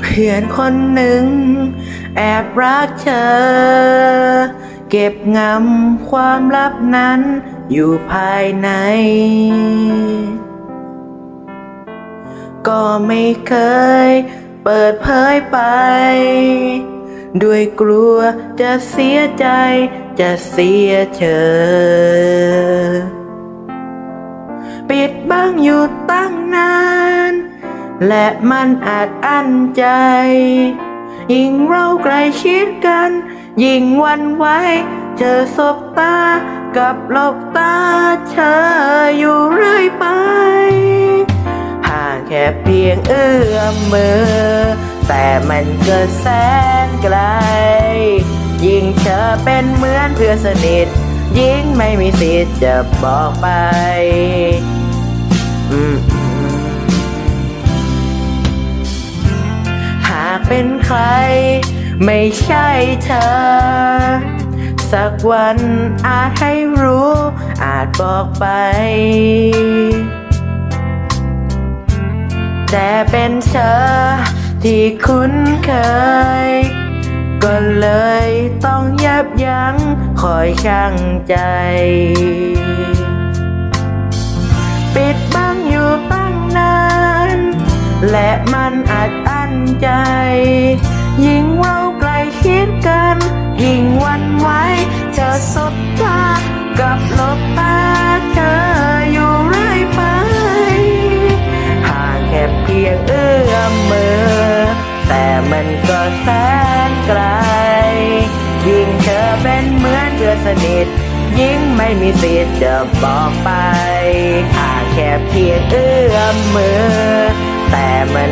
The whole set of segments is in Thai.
เพื่อนคนหนึ่ง แอบรักเธอ เก็บงำความลับนั้นอยู่ภายใน ก็ไม่เคยเปิดเผยไป ด้วยกลัวจะเสียใจจะเสียเธอ ปิดบังอยู่ตั้งนาน และมันอาจอั้นใจ ยิ่งเราใกล้ชิดกัน ยิ่งวันไหวเธอสบตากับหลบตาเธออยู่เรื่อยไป ห่างแค่เพียงเอื้อมมือ แต่มันก็แสนไกล ยิ่งเธอเป็นเหมือนเพื่อนสนิท ยิ่งไม่มีสิทธิ์จะบอกไป เป็นใคร ไม่ใช่เธอ สักวันอาจให้รู้ อาจบอกไป แต่เป็นเธอ ที่คุ้นเคย ก็เลยต้องยับยั้งคอยชั่งใจ ยิ่งเราใกล้ชิดกัน ยิ่งวันไหวเธอสบตากับลบตาเธออยู่เรื่อยไปห่างแค่เพียงเอื้อมมือ แต่มันก็แสนไกล ยิ่งเธอเป็นเหมือนเพื่อนสนิท ยิ่งไม่มีสิทธิ์จะบอกไปห่างแค่เพียงเอื้อมมือ แต่มัน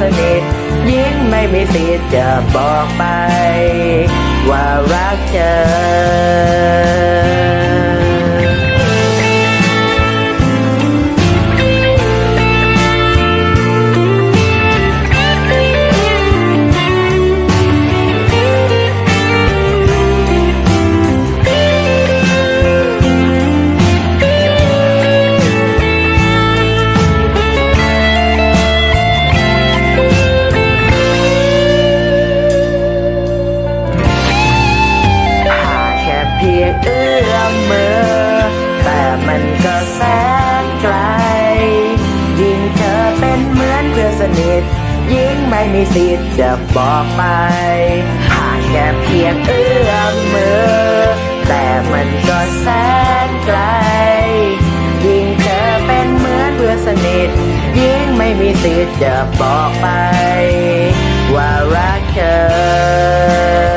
สนิทยิ่งไม่มีสิทธิ์จะบอกไป ว่ารักเธอ พียงเอื้อมมือ แต่มันก็แสนไกล ยิ่งเธอเป็นเหมือนเพื่อนสนิท ยิ่งไม่มีสิทธิ์จะบอกไป หากแค่เพียงเอื้อมมือ แต่มันก็แสนไกล ยิ่งเธอเป็นเหมือนเพื่อนสนิท ยิ่งไม่มีสิทธิ์จะบอกไป ว่ารักเธอ